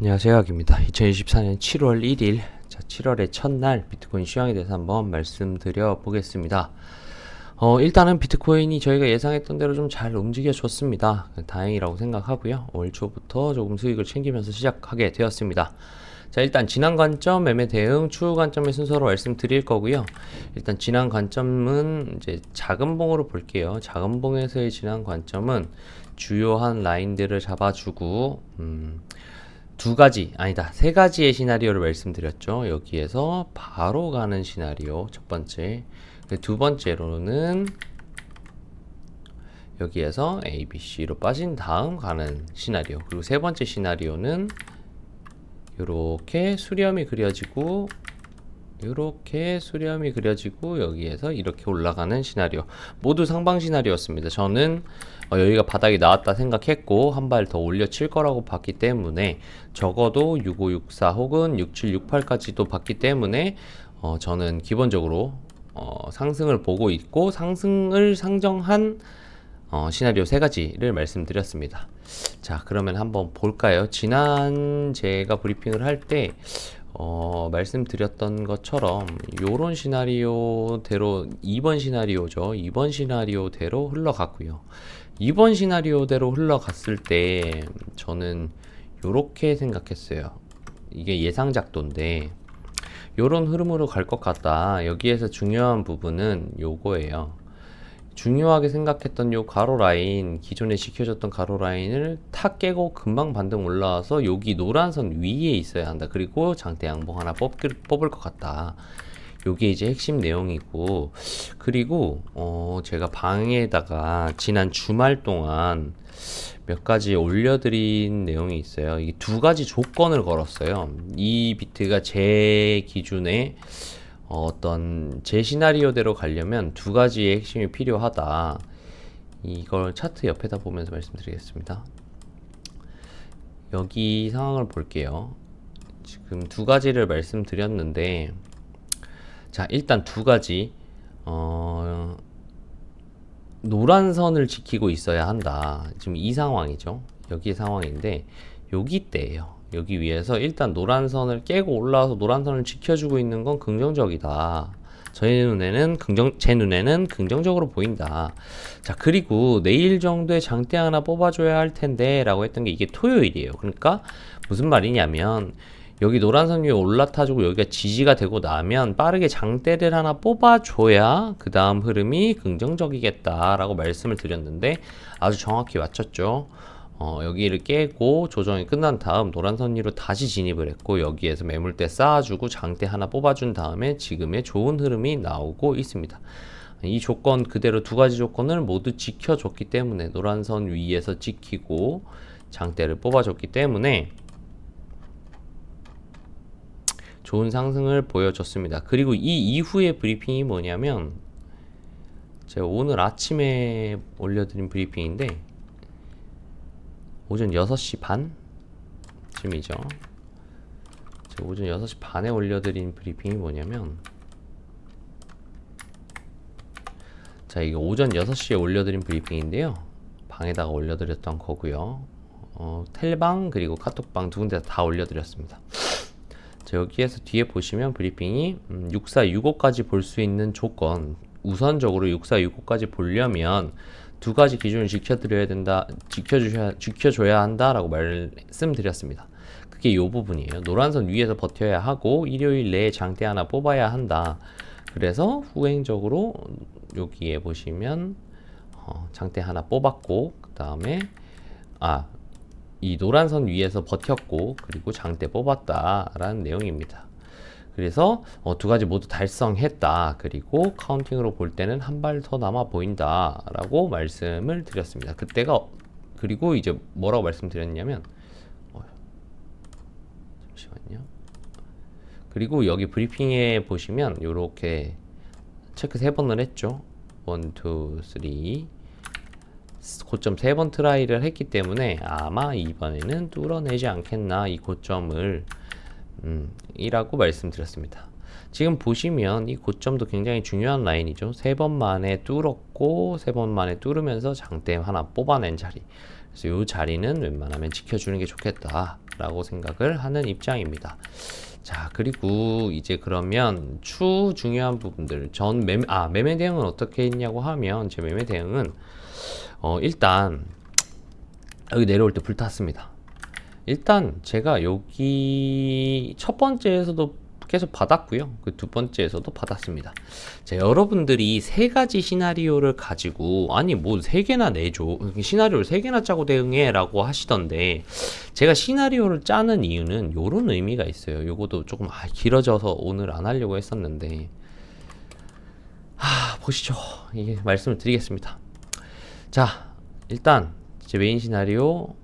안녕하세요. 학입니다. 2024년 7월 1일, 자, 7월의 첫날 비트코인 시황에 대해서 한번 말씀드려 보겠습니다. 어, 일단은 비트코인이 저희가 예상했던 대로 좀 잘 움직여 줬습니다. 다행이라고 생각하고요. 올 초부터 조금 수익을 챙기면서 시작하게 되었습니다. 자, 일단 지난 관점, 매매 대응, 추후 관점의 순서로 말씀드릴 거고요. 일단 지난 관점은 이제 작은 봉으로 볼게요. 작은 봉에서의 지난 관점은 주요한 라인들을 잡아주고, 음, 두 가지, 아니다, 세 가지의 시나리오를 말씀드렸죠. 여기에서 바로 가는 시나리오, 첫 번째. 그두 번째로는 여기에서 A, B, C로 빠진 다음 가는 시나리오. 그리고 세 번째 시나리오는 이렇게 수렴이 그려지고 이렇게 수렴이 그려지고 여기에서 이렇게 올라가는 시나리오 모두 상방 시나리오였습니다. 저는 어, 여기가 바닥이 나왔다 생각했고 한 발 더 올려 칠 거라고 봤기 때문에 적어도 6564 혹은 6768까지도 봤기 때문에 어, 저는 기본적으로 어, 상승을 보고 있고 상승을 상정한 어, 시나리오 세 가지를 말씀드렸습니다. 자, 그러면 한번 볼까요? 지난 제가 브리핑을 할 때, 어, 말씀드렸던 것처럼, 요런 시나리오대로, 2번 시나리오죠. 2번 시나리오대로 흘러갔고요. 2번 시나리오대로 흘러갔을 때, 저는 요렇게 생각했어요. 이게 예상 작도인데, 요런 흐름으로 갈 것 같다. 여기에서 중요한 부분은 요거예요. 중요하게 생각했던 요 가로 라인 기존에 지켜졌던 가로 라인을 탁 깨고 금방 반등 올라와서 여기 노란 선 위에 있어야 한다. 그리고 장대 양봉 하나 뽑, 뽑을 것 같다. 요게 이제 핵심 내용이고. 그리고 어 제가 방에다가 지난 주말 동안 몇 가지 올려드린 내용이 있어요. 이게 두 가지 조건을 걸었어요. 이 비트가 제 기준에 어, 어떤 제 시나리오대로 가려면 두 가지의 핵심이 필요하다. 이걸 차트 옆에다 보면서 말씀드리겠습니다. 여기 상황을 볼게요. 지금 두 가지를 말씀드렸는데, 자, 일단 두 가지, 어, 노란 선을 지키고 있어야 한다. 지금 이 상황이죠. 여기 상황인데, 여기 때예요. 여기 위에서 일단 노란 선을 깨고 올라와서 노란 선을 지켜주고 있는 건 긍정적이다. 저희 눈에는 긍정, 제 눈에는 긍정적으로 보인다. 자, 그리고 내일 정도에 장대 하나 뽑아줘야 할 텐데, 라고 했던 게 이게 토요일이에요. 그러니까, 무슨 말이냐면, 여기 노란 선 위에 올라타주고 여기가 지지가 되고 나면 빠르게 장대를 하나 뽑아줘야 그 다음 흐름이 긍정적이겠다라고 말씀을 드렸는데 아주 정확히 맞췄죠. 어, 여기를 깨고 조정이 끝난 다음 노란 선 위로 다시 진입을 했고 여기에서 매물대 쌓아주고 장대 하나 뽑아준 다음에 지금의 좋은 흐름이 나오고 있습니다. 이 조건 그대로 두 가지 조건을 모두 지켜줬기 때문에 노란 선 위에서 지키고 장대를 뽑아줬기 때문에 좋은 상승을 보여줬습니다. 그리고 이 이후의 브리핑이 뭐냐면 제가 오늘 아침에 올려드린 브리핑인데 오전 6시 반쯤이죠. 오전 6시 반에 올려드린 브리핑이 뭐냐면 자 이게 오전 6시에 올려드린 브리핑인데요. 방에다가 올려드렸던 거고요. 어, 텔방 그리고 카톡방 두 군데 다 올려드렸습니다. 자, 여기에서 뒤에 보시면 브리핑이 음, 6465까지 볼 수 있는 조건 우선적으로 6465까지 보려면 두 가지 기준을 지켜드려야 된다, 지켜주셔야, 지켜줘야 한다라고 말씀드렸습니다. 그게 이 부분이에요. 노란선 위에서 버텨야 하고 일요일 내에 장대 하나 뽑아야 한다. 그래서 후행적으로 여기에 보시면 어, 장대 하나 뽑았고 그 다음에 아 이 노란선 위에서 버텼고 그리고 장대 뽑았다라는 내용입니다. 그래서 어, 두 가지 모두 달성했다. 그리고 카운팅으로 볼 때는 한 발 더 남아 보인다 라고 말씀을 드렸습니다. 그때가 그리고 이제 뭐라고 말씀드렸냐면 어, 잠시만요. 그리고 여기 브리핑에 보시면 이렇게 체크 세 번을 했죠. 1, 2, 3 고점 세 번 트라이를 했기 때문에 아마 이번에는 뚫어내지 않겠나 이 고점을 음, 이라고 말씀드렸습니다. 지금 보시면 이 고점도 굉장히 중요한 라인이죠. 세 번 만에 뚫었고 세 번 만에 뚫으면서 장대 하나 뽑아낸 자리. 그래서 이 자리는 웬만하면 지켜주는 게 좋겠다라고 생각을 하는 입장입니다. 자 그리고 이제 그러면 추 중요한 부분들 전 매매 아 매매 대응은 어떻게 했냐고 하면 제 매매 대응은 어 일단 여기 내려올 때 불탔습니다. 일단 제가 여기 첫 번째에서도 계속 받았고요. 그 두 번째에서도 받았습니다. 자, 여러분들이 세 가지 시나리오를 가지고 아니 뭐 세 개나 내줘 시나리오를 세 개나 짜고 대응해라고 하시던데 제가 시나리오를 짜는 이유는 요런 의미가 있어요. 요것도 조금 아, 길어져서 오늘 안 하려고 했었는데 아 보시죠. 이게 말씀을 드리겠습니다. 자 일단 제 메인 시나리오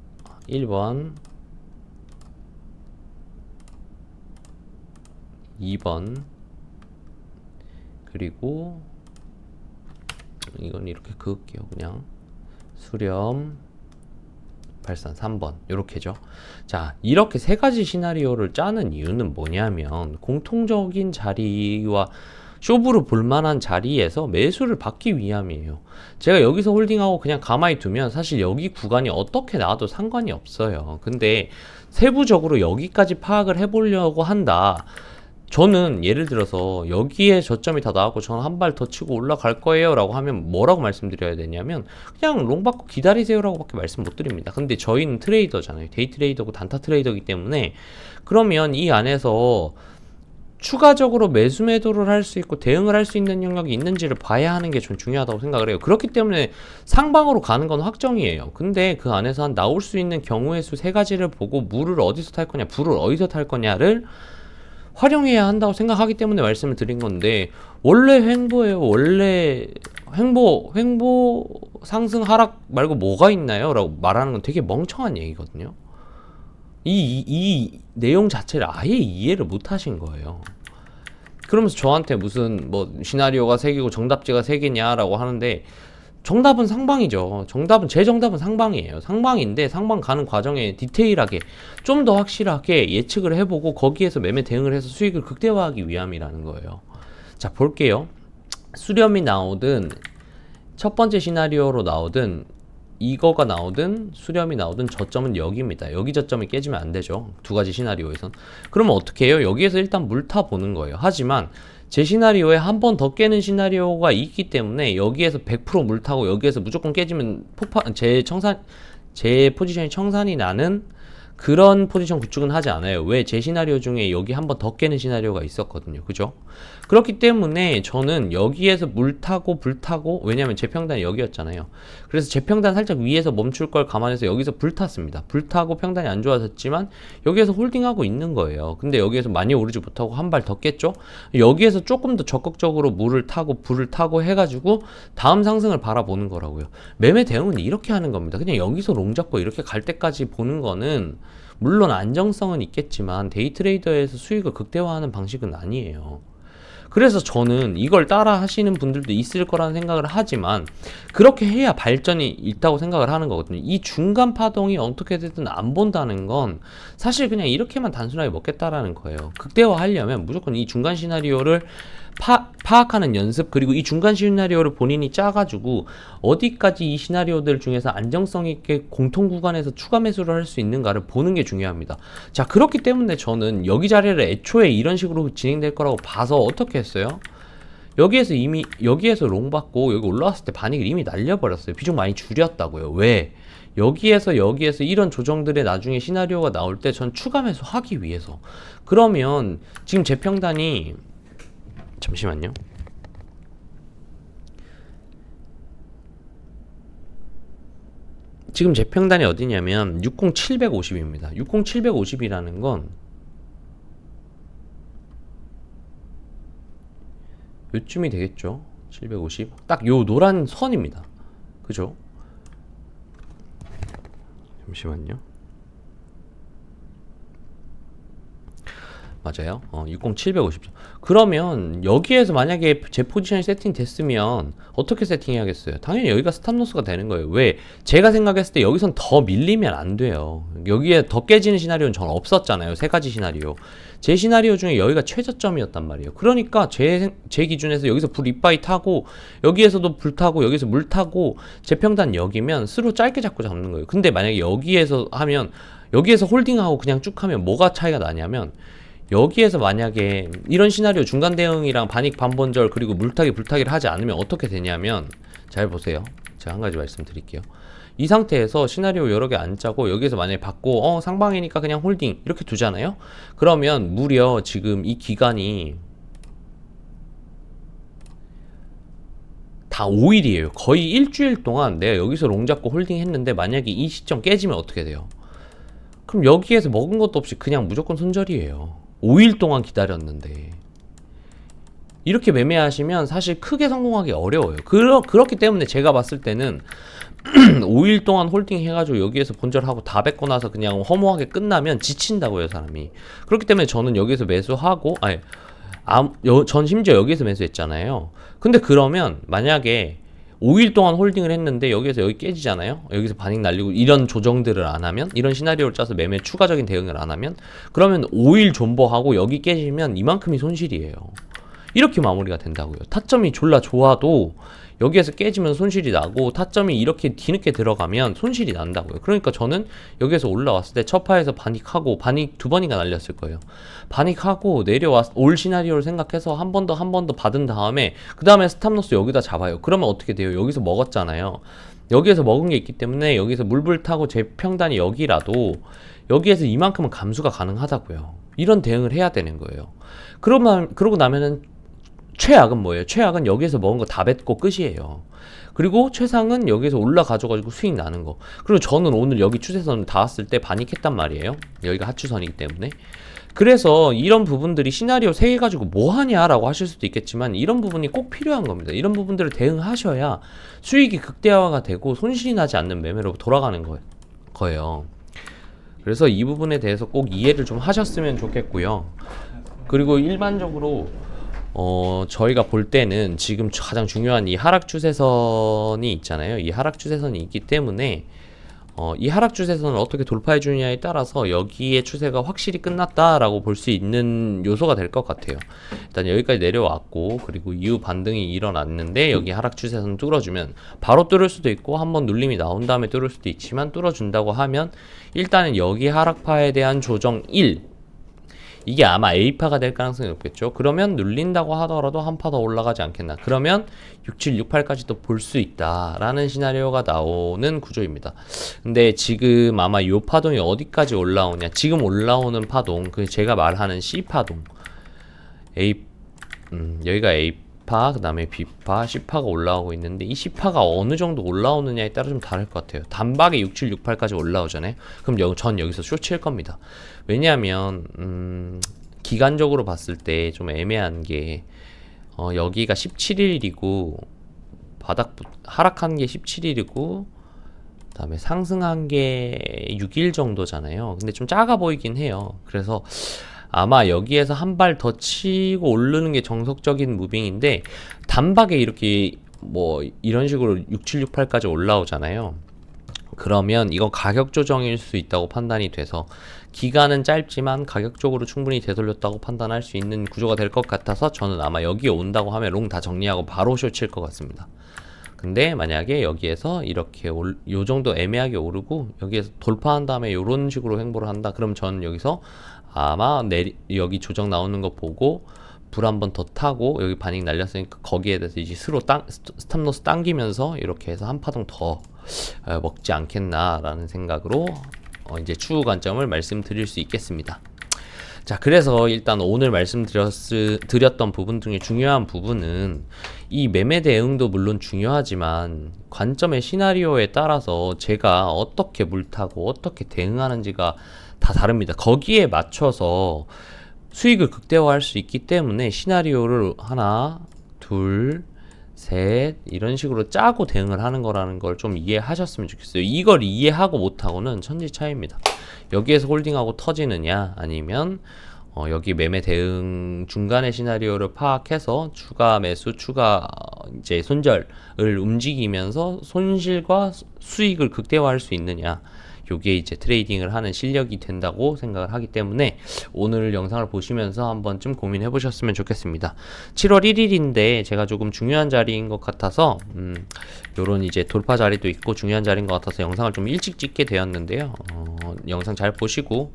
1번 2번. 그리고 이건 이렇게 그을게요 그냥. 수렴 발산 3번. 이렇게죠. 자 이렇게 세 가지 시나리오를 짜는 이유는 뭐냐면 공통적인 자리와 쇼부로 볼만한 자리에서 매수를 받기 위함이에요. 제가 여기서 홀딩하고 그냥 가만히 두면 사실 여기 구간이 어떻게 나와도 상관이 없어요. 근데 세부적으로 여기까지 파악을 해보려고 한다 저는 예를 들어서 여기에 저점이 다 나왔고 저는 한 발 더 치고 올라갈 거예요 라고 하면 뭐라고 말씀드려야 되냐면 그냥 롱 받고 기다리세요 라고 밖에 말씀 못 드립니다 근데 저희는 트레이더잖아요 데이 트레이더고 단타 트레이더이기 때문에 그러면 이 안에서 추가적으로 매수 매도를 할 수 있고 대응을 할 수 있는 영역이 있는지를 봐야 하는 게 좀 중요하다고 생각을 해요. 그렇기 때문에 상방으로 가는 건 확정이에요. 근데 그 안에서 한 나올 수 있는 경우의 수 세 가지를 보고 물을 어디서 탈 거냐, 불을 어디서 탈 거냐를 활용해야 한다고 생각하기 때문에 말씀을 드린 건데 원래 횡보예요. 원래 횡보 횡보 상승 하락 말고 뭐가 있나요?라고 말하는 건 되게 멍청한 얘기거든요. 이, 이, 이 내용 자체를 아예 이해를 못 하신 거예요. 그러면서 저한테 무슨 뭐 시나리오가 세 개고 정답지가 세 개냐라고 하는데 정답은 상방이죠. 정답은 제 정답은 상방이에요. 상방인데 상방 가는 과정에 디테일하게 좀 더 확실하게 예측을 해보고 거기에서 매매 대응을 해서 수익을 극대화하기 위함이라는 거예요. 자 볼게요. 수렴이 나오든 첫 번째 시나리오로 나오든 이거가 나오든 수렴이 나오든 저점은 여기입니다. 여기 저점이 깨지면 안 되죠. 두 가지 시나리오에선. 그러면 어떻게 해요? 여기에서 일단 물타 보는 거예요. 하지만 제 시나리오에 한 번 더 깨는 시나리오가 있기 때문에 여기에서 100% 물타고 여기에서 무조건 깨지면 폭발 제 청산 제 포지션이 청산이 나는 그런 포지션 구축은 하지 않아요. 왜? 제 시나리오 중에 여기 한 번 더 깨는 시나리오가 있었거든요. 그죠? 그렇기 때문에 저는 여기에서 물 타고 불 타고 왜냐면 제 평단이 여기였잖아요. 그래서 제 평단 살짝 위에서 멈출 걸 감안해서 여기서 불 탔습니다. 불 타고 평단이 안 좋아졌지만 여기에서 홀딩하고 있는 거예요. 근데 여기에서 많이 오르지 못하고 한 발 더 깼죠? 여기에서 조금 더 적극적으로 물을 타고 불을 타고 해가지고 다음 상승을 바라보는 거라고요. 매매 대응은 이렇게 하는 겁니다. 그냥 여기서 롱 잡고 이렇게 갈 때까지 보는 거는 물론 안정성은 있겠지만 데이 트레이더에서 수익을 극대화하는 방식은 아니에요. 그래서 저는 이걸 따라 하시는 분들도 있을 거라는 생각을 하지만 그렇게 해야 발전이 있다고 생각을 하는 거거든요. 이 중간 파동이 어떻게 되든 안 본다는 건 사실 그냥 이렇게만 단순하게 먹겠다라는 거예요. 극대화 하려면 무조건 이 중간 시나리오를 파, 파악하는 연습 그리고 이 중간 시나리오를 본인이 짜가지고 어디까지 이 시나리오들 중에서 안정성 있게 공통 구간에서 추가 매수를 할 수 있는가를 보는 게 중요합니다. 자 그렇기 때문에 저는 여기 자리를 애초에 이런 식으로 진행될 거라고 봐서 어떻게 했어요? 여기에서 이미 여기에서 롱 받고 여기 올라왔을 때 반익을 이미 날려버렸어요. 비중 많이 줄였다고요. 왜? 여기에서 여기에서 이런 조정들의 나중에 시나리오가 나올 때 전 추가 매수 하기 위해서 그러면 지금 제 평단이 잠시만요. 지금 제 평단이 어디냐면 60750입니다. 60750이라는 건 요쯤이 되겠죠. 750. 딱 요 노란 선입니다. 그죠? 잠시만요. 맞아요. 어, 60 750점. 그러면 여기에서 만약에 제 포지션이 세팅됐으면 어떻게 세팅해야겠어요? 당연히 여기가 스탑로스가 되는 거예요. 왜? 제가 생각했을 때 여기선 더 밀리면 안 돼요. 여기에 더 깨지는 시나리오는 전 없었잖아요. 세 가지 시나리오. 제 시나리오 중에 여기가 최저점이었단 말이에요. 그러니까 제, 생- 제 기준에서 여기서 불 이빠이 타고 여기에서도 불 타고 여기서 물 타고 제 평단 여기면 스로 짧게 잡고 잡는 거예요. 근데 만약에 여기에서 하면 여기에서 홀딩하고 그냥 쭉 하면 뭐가 차이가 나냐면 여기에서 만약에 이런 시나리오 중간 대응이랑 반익 반번절 그리고 물타기 불타기를 하지 않으면 어떻게 되냐면 잘 보세요. 제가 한 가지 말씀드릴게요. 이 상태에서 시나리오 여러 개 안 짜고 여기에서 만약에 받고 어 상방이니까 그냥 홀딩 이렇게 두잖아요. 그러면 무려 지금 이 기간이 다 5일이에요. 거의 일주일 동안 내가 여기서 롱 잡고 홀딩 했는데 만약에 이 시점 깨지면 어떻게 돼요? 그럼 여기에서 먹은 것도 없이 그냥 무조건 손절이에요. 5일 동안 기다렸는데. 이렇게 매매하시면 사실 크게 성공하기 어려워요. 그러, 그렇기 때문에 제가 봤을 때는 5일 동안 홀딩 해가지고 여기에서 본절하고 다 뱉고 나서 그냥 허무하게 끝나면 지친다고요, 사람이. 그렇기 때문에 저는 여기서 매수하고, 아니, 아, 여, 전 심지어 여기서 매수했잖아요. 근데 그러면 만약에 5일 동안 홀딩을 했는데 여기에서 여기 깨지잖아요. 여기서 반익 날리고 이런 조정들을 안 하면 이런 시나리오를 짜서 매매 추가적인 대응을 안 하면 그러면 5일 존버하고 여기 깨지면 이만큼이 손실이에요. 이렇게 마무리가 된다고요. 타점이 졸라 좋아도 여기에서 깨지면 손실이 나고 타점이 이렇게 뒤늦게 들어가면 손실이 난다고요. 그러니까 저는 여기에서 올라왔을 때 첫파에서 반익하고 반익 두 번이나 날렸을 거예요. 반익하고 내려왔 올 시나리오를 생각해서 한 번 더 한 번 더 받은 다음에 그 다음에 스탑로스 여기다 잡아요. 그러면 어떻게 돼요? 여기서 먹었잖아요. 여기에서 먹은 게 있기 때문에 여기서 물불 타고 제 평단이 여기라도 여기에서 이만큼은 감수가 가능하다고요. 이런 대응을 해야 되는 거예요. 그러면 그러고 나면은 최악은 뭐예요? 최악은 여기에서 먹은 거 다 뱉고 끝이에요. 그리고 최상은 여기서 올라가져가지고 수익 나는 거. 그리고 저는 오늘 여기 추세선 닿았을 때 반익했단 말이에요. 여기가 하추선이기 때문에. 그래서 이런 부분들이 시나리오 3개 가지고 뭐 하냐라고 하실 수도 있겠지만 이런 부분이 꼭 필요한 겁니다. 이런 부분들을 대응하셔야 수익이 극대화가 되고 손실이 나지 않는 매매로 돌아가는 거, 거예요. 그래서 이 부분에 대해서 꼭 이해를 좀 하셨으면 좋겠고요. 그리고 일반적으로 어, 저희가 볼 때는 지금 가장 중요한 이 하락 추세선이 있잖아요. 이 하락 추세선이 있기 때문에 어, 이 하락 추세선을 어떻게 돌파해 주느냐에 따라서 여기에 추세가 확실히 끝났다라고 볼 수 있는 요소가 될 것 같아요. 일단 여기까지 내려왔고 그리고 이후 반등이 일어났는데 여기 하락 추세선 뚫어주면 바로 뚫을 수도 있고 한번 눌림이 나온 다음에 뚫을 수도 있지만 뚫어준다고 하면 일단은 여기 하락파에 대한 조정 1 이게 아마 A파가 될 가능성이 높겠죠. 그러면 눌린다고 하더라도 한 파 더 올라가지 않겠나. 그러면 67, 68까지도 볼 수 있다라는 시나리오가 나오는 구조입니다. 근데 지금 아마 이 파동이 어디까지 올라오냐. 지금 올라오는 파동, 그 제가 말하는 C 파동. A 음, 여기가 A 파, 그 다음에 B파, C파가 올라오고 있는데 이 C파가 어느 정도 올라오느냐에 따라 좀 다를 것 같아요. 단박에 67, 68까지 올라오잖아요. 그럼 여, 전 여기서 쇼칠 겁니다. 왜냐하면 음, 기간적으로 봤을 때 좀 애매한 게 어, 여기가 17일이고 바닥 하락한 게 17일이고 그다음에 상승한 게 6일 정도잖아요. 근데 좀 작아 보이긴 해요. 그래서 아마 여기에서 한 발 더 치고 오르는 게 정석적인 무빙인데 단박에 이렇게 뭐 이런 식으로 6768까지 올라오잖아요. 그러면 이건 가격 조정일 수 있다고 판단이 돼서 기간은 짧지만 가격적으로 충분히 되돌렸다고 판단할 수 있는 구조가 될 것 같아서 저는 아마 여기에 온다고 하면 롱 다 정리하고 바로 쇼칠 것 같습니다. 근데 만약에 여기에서 이렇게 올, 요 정도 애매하게 오르고 여기에서 돌파한 다음에 요런 식으로 행보를 한다. 그럼 저는 여기서 아마 내리, 여기 조정 나오는 거 보고 불 한 번 더 타고 여기 반익 날렸으니까 거기에 대해서 이제 스로 땅 스탑로스 당기면서 이렇게 해서 한 파동 더 어, 먹지 않겠나라는 생각으로 어, 이제 추후 관점을 말씀드릴 수 있겠습니다. 자, 그래서 일단 오늘 말씀드렸던 부분 중에 중요한 부분은 이 매매 대응도 물론 중요하지만 관점의 시나리오에 따라서 제가 어떻게 물타고 어떻게 대응하는지가 다 다릅니다. 거기에 맞춰서 수익을 극대화할 수 있기 때문에 시나리오를 하나, 둘, 셋 이런 식으로 짜고 대응을 하는 거라는 걸 좀 이해하셨으면 좋겠어요. 이걸 이해하고 못하고는 천지 차이입니다. 여기에서 홀딩하고 터지느냐 아니면 어, 여기 매매 대응 중간의 시나리오를 파악해서 추가 매수, 추가 어, 이제 손절을 움직이면서 손실과 수- 수익을 극대화할 수 있느냐. 요게 이제 트레이딩을 하는 실력이 된다고 생각을 하기 때문에 오늘 영상을 보시면서 한번 좀 고민해 보셨으면 좋겠습니다. 7월 1일인데 제가 조금 중요한 자리인 것 같아서 음, 요런 이제 돌파 자리도 있고 중요한 자리인 것 같아서 영상을 좀 일찍 찍게 되었는데요. 어, 영상 잘 보시고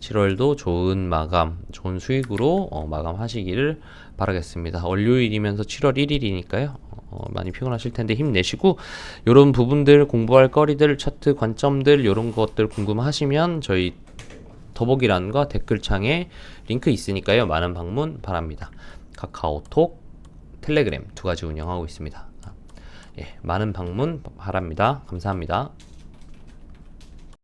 7월도 좋은 마감, 좋은 수익으로 어, 마감하시기를 바라겠습니다. 월요일이면서 7월 1일이니까요. 어, 많이 피곤하실 텐데 힘내시고 이런 부분들 공부할 거리들 차트 관점들 이런 것들 궁금하시면 저희 더보기란과 댓글창에 링크 있으니까요. 많은 방문 바랍니다. 카카오톡, 텔레그램 두 가지 운영하고 있습니다. 예, 많은 방문 바랍니다. 감사합니다.